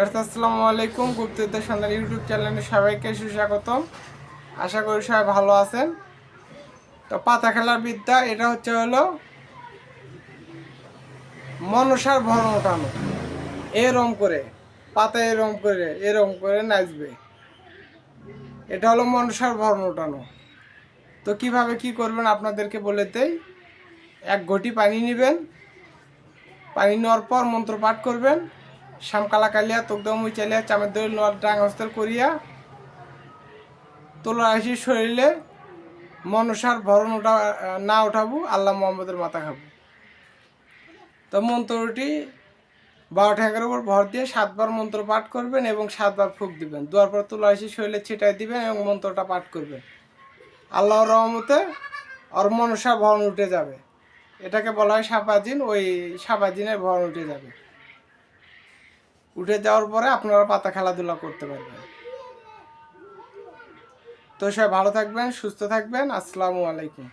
আসসালামু আলাইকুম। গুপ্তদের সন্ধান ইউটিউব চ্যানেলে সবাইকে সুস্বাগতম। আশা করি সবাই ভালো আছেন। তো পাতা খেলার বিদ্যা, এটা হচ্ছে হলো মনসার ভরণ ওঠানো এরম করে, পাতা এরম করে এরম করে নাচবে। এটা হলো মনসার ভরণ ওঠানো তো কীভাবে কি করবেন আপনাদেরকে বলে দেই, এক ঘটি পানি নেবেন। পানি নেওয়ার পর মন্ত্র পাঠ করবেন। শ্যামকালা কালিয়া তোকদমুই চালিয়া, চামের দই ডাং হস্তর করিয়া তোলা আসি শরীরে, মনসার ভরণ ওঠা না উঠাবো, আল্লাহ মোহাম্মদের মাথা খাব। তো মন্ত্রটি বারো ঠ্যাঙ্গের উপর ভর দিয়ে সাতবার মন্ত্র পাঠ করবেন এবং সাতবার ফুক দিবেন। দুয়ার পর তোলা আসি শরীরে ছিটাই দিবেন এবং মন্ত্রটা পাঠ করবেন। আল্লাহর রহমতে ওর মনসা ভরণ উঠে যাবে। এটাকে বলা হয় সাপাজিন ওই সাপাজিনের ভরণ উঠে যাবে। উঠে যাওয়ার পরে আপনারা পাতা খেলাধুলা করতে পারবেন। তো সবাই ভালো থাকবেন, সুস্থ থাকবেন। আসসালামু আলাইকুম।